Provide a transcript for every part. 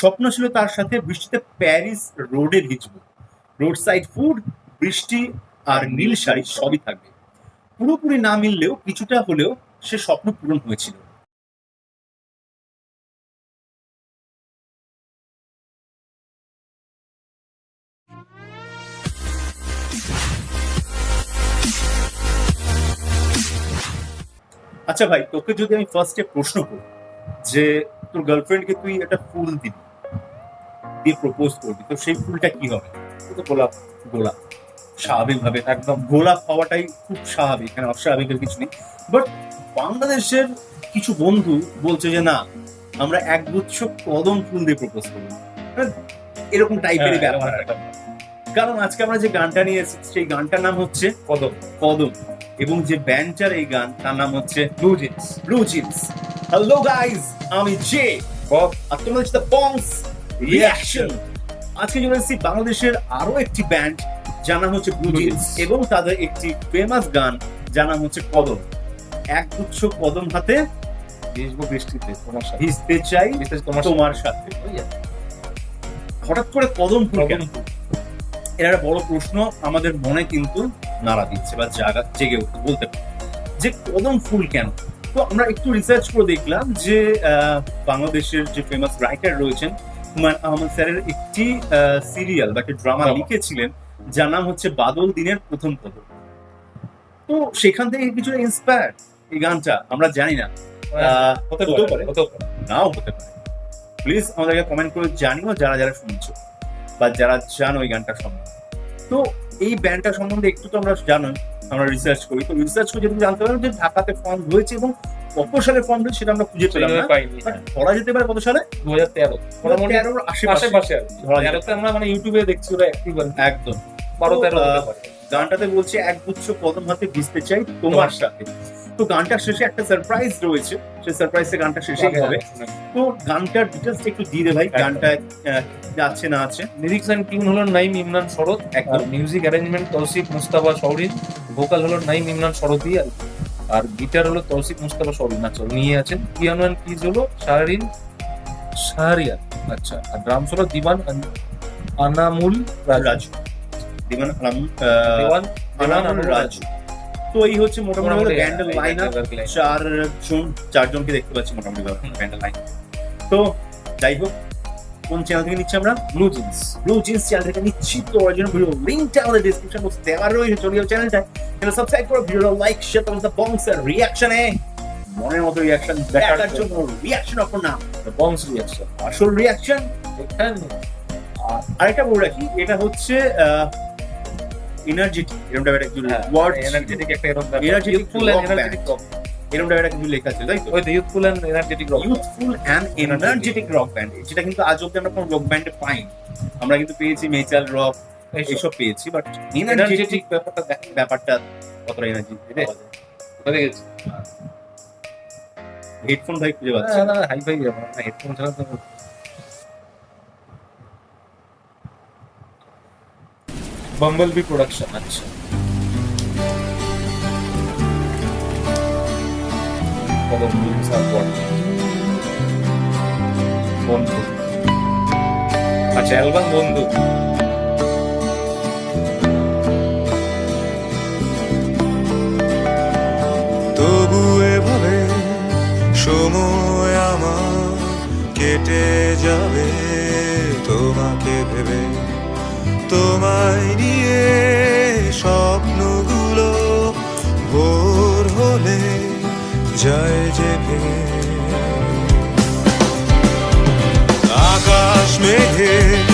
স্বপ্ন ছিল তার সাথে বৃষ্টিতে প্যারিস রোডে ভিজব। রোড সাইড ফুড, বৃষ্টি আর নীল শাড়ি সবই থাকবে। পুরোপুরি না মিললেও কিছুটা হলেও সে স্বপ্ন পূরণ হয়েছিল। আচ্ছা ভাই, তোকে যদি আমি ফার্স্টে প্রশ্ন করি যে তোর গার্লফ্রেন্ডকে তুই একটা ফুল দিবি দিয়ে প্রপোজ করবি তো সেই ফুলটা কি হবে? গোলাপ গোলাপ। স্বাভাবিকভাবে একদম গোলাপ হওয়াটাই খুব স্বাভাবিক এখানে অস্বাভাবিকের কিছু নেই। বাট বাংলাদেশের কিছু বন্ধু বলছে যে না আমরা একগুচ্ছ কদম ফুল দিয়ে প্রপোজ করব। মানে এরকম টাইপের হ্যাঁ, ব্যাপার। কারণ আজকে আমরা যে গানটা নিয়ে এসেছি সেই গানটার নাম হচ্ছে কদম। কদম। এবং যে ব্যান্ডটার এই গান তার নাম হচ্ছে blue jeans blue jeans hello guys আমি জে বব। আর হচ্ছে বংস রিয়াকশন আজকে চলে এসেছি বাংলাদেশের আরও একটি ব্যান্ড নাম হচ্ছে ব্লু Blue জিন্স Jeans। এবং তাদের একটি ফেমাস গান নাম হচ্ছে কদম। এক গুচ্ছ কদম হাতে ভিজবো বৃষ্টিতে তোমার সাথে। ভিজতে চাই তোমার তোমার সাথে। হঠাৎ করে কদম ফুল কেন এর একটা বড় প্রশ্ন আমাদের মনে কিন্তু নাড়া দিচ্ছে বা জাগা জেগে উঠতে বলতে পারি। যে কদম ফুল কেন? তো আমরা একটু রিসার্চ করে দেখলাম যে আহ, বাংলাদেশের যে ফেমাস রাইটার রয়েছেন হুমায়ুন আহমদ স্যারের একটি সিরিয়াল বা একটি ড্রামা লিখেছিলেন যার নাম হচ্ছে বাদল দিনের প্রথম কদম তো সেখান থেকে কিছু ইন্সপায়ার এই গানটা আমরা জানি না। হতে হতেও পারে। নাও হতে পারে। প্লিজ আমাদেরকে কমেন্ট করে জানিও যারা যারা শুনছো বা যারা জানো এই গানটা সম্বন্ধে। তো এই ব্যান্ডটা সম্বন্ধে একটু তো আমরা জানো আমরা রিসার্চ করি। তো রিসার্চ করে যদি জানতে পারলাম যে ঢাকাতে ফর্ম হয়েছে এবং কত সালে ফর্ম হয়েছে সেটা আমরা খুঁজে পেলাম না। বাট করা যেতে পারে কত সালে? দু হাজার তেরো। মোটামুটি আশেপাশে। ধরা। তেরোতে আমরা মানে ইউটিউবে দেখছি ওরা অ্যাক্টিভ একদম। বারো তেরো গানটাতে বলছে এক গুচ্ছ কদম হাতে ভিজতে চাই তোমার সাথে। তো গানটার শেষে একটা সারপ্রাইজ রয়েছে। সেই সারপ্রাইজে গানটা শেষেই হবে। তো গানটার ডিটেলস একটু দিয়ে দে ভাই গানটা যাচ্ছে না আছে। লিরিক্স এন্ড টিউন হলো নাইম ইমরান শরৎ একদম। Music arrangement Tousif Mustafa Shourin vocal হলো নাইম ইমরান শরৎই আর আর গিটার হলো তৌসিফ মুস্তাফা শৌরিন আচ্ছা নিয়ে আছেন। পিয়ানো অ্যান্ড কিজ হলো শাহরিন শাহরিয়ার। আচ্ছা আর ড্রামস হলো দিবান আনামুল রাজু। দিবান দেওয়ান দেওয়ান আনামুল আনামুল রাজু। তো এই হচ্ছে মোটামুটি হলো ব্যান্ডের লাইন চারজন চারজনকে দেখতে পাচ্ছি মোটামুটি ব্যান্ডের লাইন তো যাই হোক কোন চ্যানেল থেকে নিচ্ছি আমরা? Blue jeans blue jeans channel থেকে নিচ্ছি তো ওর জন্য ভিডিও লিঙ্কটা আমাদের ডিসক্রিপশন বক্সে দেওয়া রয়েছে। চলে যাও চ্যানেলটা চ্যানেল সাবস্ক্রাইব করো ভিডিওটা লাইক শেয়ার করো দ্য বংস রিয়াকশনে মনের মতো রিয়াকশন দেখার জন্য রিয়াকশন অপর নাম বংস রিয়াকশন আসল রিয়াকশন এখানে। আরেকটা বলে রাখি এটা হচ্ছে এনার্জেটিক এরকম একটা ওয়ার্ড এনার্জেটিক একটা এরকম Energetic ফুল এনার্জেটিক এরকম একটা কিছু লেখা আছে তাই তো? ওই youthful and energetic rock youthful and energetic rock band যেটা কিন্তু আজ অব্দি আমরা কোনো রক ব্যান্ডে পাইনি। আমরা কিন্তু পেয়েছি মেটাল রক এইসব। পেয়েছি বাট এনার্জেটিক ব্যাপারটা ব্যাপারটা কতটা এনার্জি কোথা হেডফোন ভাই খুঁজে পাচ্ছি। না হাই ফাই হেডফোন ছাড়া তো বাম্বল বি প্রোডাকশন আচ্ছা। কদম ফিল্মস আর বন্ধু। আচ্ছা অ্যালবাম বন্ধু। তবু সময় আমার কেটে যাবে। তোমাকে ভেবে তোমায় নিয়ে স্বপ্নগুলো যায় যে ভেঙে আকাশ মেঘে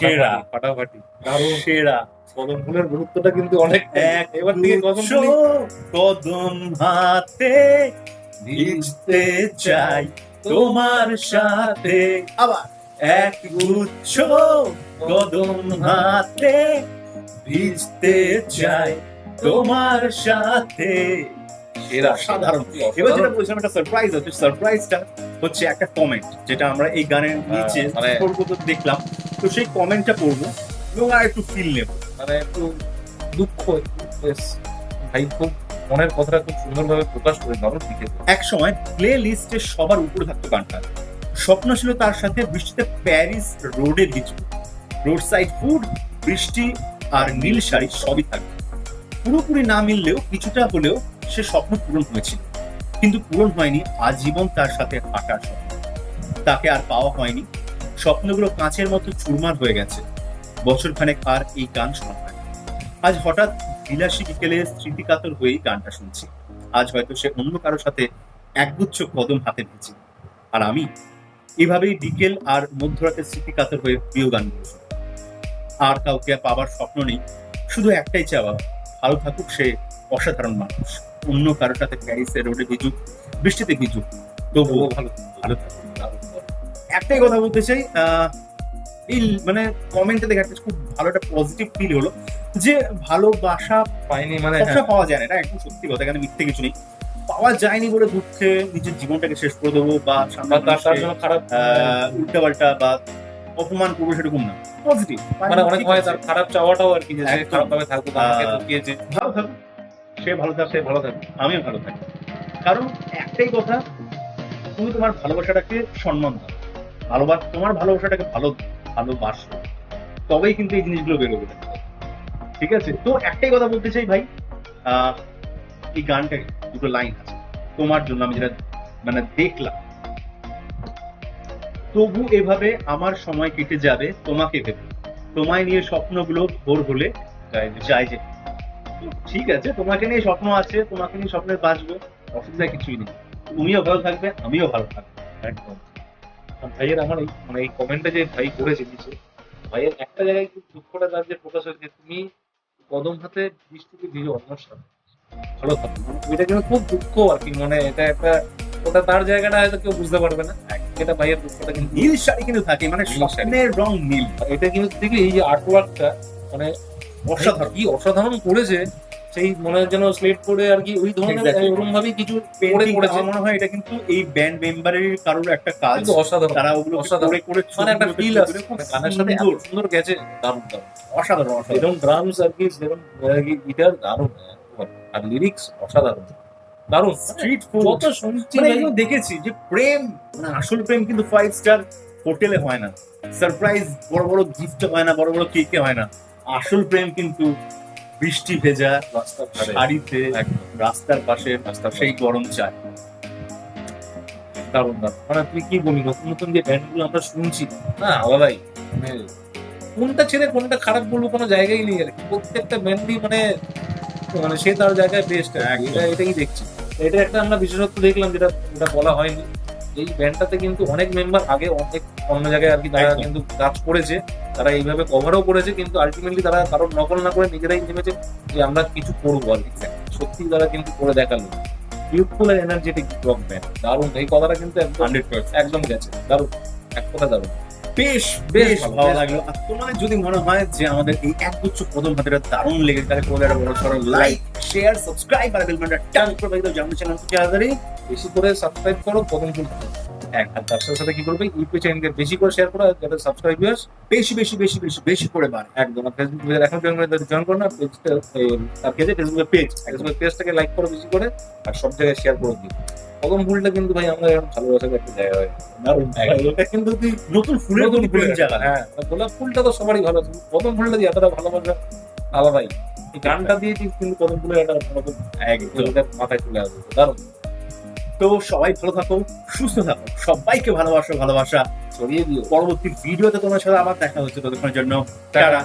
সেরা। ফাটাফাটি দারুণ। সেরা। কদম ফুলের গুরুত্বটা কিন্তু অনেক এবার থেকে কদম কদম হাতে ভিজতে চাই তোমার সাথে। আবার। এক গুচ্ছ কদম হাতে ভিজতে চাই তোমার সাথে। সেরা সাধারণ। এবার যেটা বলছিলাম একটা সারপ্রাইজ হচ্ছে সারপ্রাইজটা হচ্ছে একটা কমেন্ট যেটা আমরা এই গানের নিচে মানে- দেখলাম। তো সেই কমেন্টটা পড়ব এবং আর একটু ফিল নেব। মানে একটু দুঃখ ভাই, খুব মনের কথাটা খুব সুন্দরভাবে প্রকাশ করে দারুণ লিখেছে এক সময় প্লে লিস্টে সবার উপরে থাকতো গানটা। স্বপ্ন ছিল তার সাথে বৃষ্টিতে প্যারিস রোডে ভিজব রোড সাইড ফুড বৃষ্টি আর নীল শাড়ি সবই থাকবে পুরোপুরি না মিললেও কিছুটা হলেও সে স্বপ্ন পূরণ হয়েছিল। কিন্তু পূরণ হয়নি, আজীবন তার সাথে হাঁটার স্বপ্ন। তাকে আর পাওয়া হয়নি। স্বপ্নগুলো কাঁচের মতো চুরমার হয়ে গেছে। বছর খানেক আর এই গান শোনা হয় আজ হঠাৎ বিলাসী বিকেলে স্মৃতিকাতর হয়েই গানটা শুনছি। আজ হয়তো সে অন্য কারোর সাথে একগুচ্ছ কদম হাতে নিয়েছে। আর আমি এভাবেই বিকেল আর মধ্যরাতে স্মৃতিকাতর হয়ে প্রিয় গান। আর কাউকে পাবার স্বপ্ন নেই শুধু একটাই চাওয়া ভালো থাকুক সে অসাধারণ মানুষ। অন্য কারোর সাথে প্যারিসের রোডে ভিজুক বৃষ্টিতে ভিজুক তবুও ভালো ভালো থাকুক। একটাই কথা বলতে চাই আহ, এই মানে কমেন্টে দেখে একটা খুব ভালো একটা পজিটিভ ফিল হলো যে ভালোবাসা পাইনি মানে সবসময় পাওয়া যায় না এটা একদম সত্যি কথা এখানে মিথ্যে কিছু নেই। পাওয়া যায়নি বলে দুঃখে নিজের জীবনটাকে শেষ করে দেবো বা হ্যাঁ, তার জন্য খারাপ উল্টা পাল্টা বা অপমান করব সেরকম না পজিটিভ মানে অনেক তার খারাপ চাওয়াটাও আর কি যে সে খারাপ ভাবে থাকতো তাকে ভালো থাকুক সে ভালো থাকবে সে ভালো থাকবে আমিও ভালো থাকি। কারণ একটাই কথা তুমি তোমার ভালোবাসাটাকে সম্মান দাও। ভালোবাস তোমার ভালোবাসাটাকে ভালো, ভালোবাসো। তবেই কিন্তু এই জিনিসগুলো বেরোবে। ঠিক আছে? তো একটাই কথা বলতে চাই ভাই এই গানটা দুটো লাইন আছে। তোমার জন্য আমি যেটা মানে দেখলাম। তবু এভাবে আমার সময় কেটে যাবে, তোমাকে ভেবে। তোমায় নিয়ে স্বপ্নগুলো ভোর হলে যায় যে। ঠিক আছে, তোমাকে নিয়ে স্বপ্ন আছে, তোমাকে নিয়ে স্বপ্নে বাঁচবো অসুবিধা কিছুই নেই। তুমিও ভালো থাকবে, আমিও ভালো থাকব। একদম। ভাইয়ের আমার এই মানে এই কমেন্টটা যে ভাই করেছে নিচে ভাইয়ের একটা জায়গায় খুব দুঃখটা তার যে প্রকাশ হয়েছে যে তুমি কদম হাতে বৃষ্টিতে ভিজো অন্য সাথে ভালো থাকো এটা কিন্তু খুব দুঃখ আর কি মানে এটা একটা ওটা তার জায়গাটা হয়তো কেউ বুঝতে পারবে না। এটা ভাইয়ের দুঃখটা কিন্তু নীল শাড়ি কিন্তু থাকে মানে স্বপ্নের রং নীল। এটা কিন্তু দেখি এই যে আর্টওয়ার্কটা মানে অসাধারণ। কি অসাধারণ করেছে সেই মনে হয় যেন স্লেট করে আর কি ওই ধরনের. ওরকম ভাবেই কিছু করে করেছে। মনে হয় এটা কিন্তু এই ব্যান্ড মেম্বারের কারোর একটা কাজ। অসাধারণ। তারা ওগুলো অসাধারণ। করে মানে একটা ফিল গানের সাথে এত সুন্দর, গেছে দারুণ দারুণ। অসাধারণ অসাধারণ। এরকম ড্রামস আর কি যেরকম গিটার দারুণ আর লিরিক্স অসাধারণ। দারুণ। স্ট্রিট ফুড যত শুনছি মানে দেখেছি যে প্রেম মানে আসল প্রেম কিন্তু ফাইভ স্টার হোটেলে হয় না। সারপ্রাইজ বড় বড় গিফট হয় না বড় বড় কেকে হয় না। আসল প্রেম কিন্তু বৃষ্টি ভেজা শাড়িতে রাস্তার পাশে সেই গরম চায়। দারুণ দারুণ। মানে কি বলি নতুন নতুন যে ব্যান্ডগুলো আমরা শুনছি না আলাদাই। মানে কোনটা ছেড়ে কোনটা খারাপ বলব কোনো জায়গায় নেই আর প্রত্যেকটা ব্যান্ডই মানে মানে সে তার জায়গায় বেস্ট। এটা এটাই দেখছি। এটা একটা আমরা বিশেষত্ব দেখলাম যেটা যেটা বলা হয়নি। এই ব্যান্ডটাতে কিন্তু অনেক মেম্বার আগে অনেক অন্য জায়গায় আর কি তারা কিন্তু কাজ করেছে। তারা এইভাবে কভারও করেছে কিন্তু আলটিমেটলি তারা কারোর নকল না করে নিজেরাই নেমেছে যে আমরা কিছু করব আর সত্যি তারা কিন্তু করে দেখাল। ইউথফুল আর এনার্জেটিক রক ব্যান্ড দারুণ। এই কথাটা কিন্তু একদম একদম গেছে। দারুণ। এক কথা দারুণ। বেশ বেশ ভালো, লাগল। আর তোমাদের যদি মনে হয় যে আমাদের এই একগুচ্ছ কদম হাতের দারুণ লেগে তাহলে তোমাদের একটা বড় সড়ো লাইক শেয়ার সাবস্ক্রাইব আর বেল বাটনটা টান করে দাও জানতে চ্যানেল তাড়াতাড়ি বেশি করে সাবস্ক্রাইব করো ফুল এক আর তার সাথে সাথে কি করবে? ইউটিউব চ্যানেলকে বেশি করে শেয়ার করো যাতে সাবস্ক্রাইবার্স বেশি বেশি বেশি বেশি বেশি করে বাড়ে। একদম। আর ফেসবুক এখন জয়েন করো না পেজটা তার পেজে ফেসবুকের পেজ ফেসবুকের পেজটাকে লাইক করো বেশি করে আর সব জায়গায় শেয়ার করে দিও। কদম ফুলটা কিন্তু ভাই আমরা এখন ভালোবাসার একটা জায়গা হয় এটা কিন্তু তুই নতুন ফুলের নতুন ফুলের জায়গা? হ্যাঁ গোলাপ ফুলটা তো সবারই ভালো কদম ফুলটা দিয়ে এতটা ভালোবাসা আলাদাই। এই গানটা দিয়ে কিন্তু কদম ফুলের একটা মাথায় চলে আসবে। দারুণ। তো সবাই ভালো থাকো সুস্থ থাকো। সবাইকে ভালোবাসো ভালোবাসা। ছড়িয়ে দিও। পরবর্তী ভিডিওতে তোমার সাথে আবার দেখা হচ্ছে ততক্ষণের জন্য। টাটা।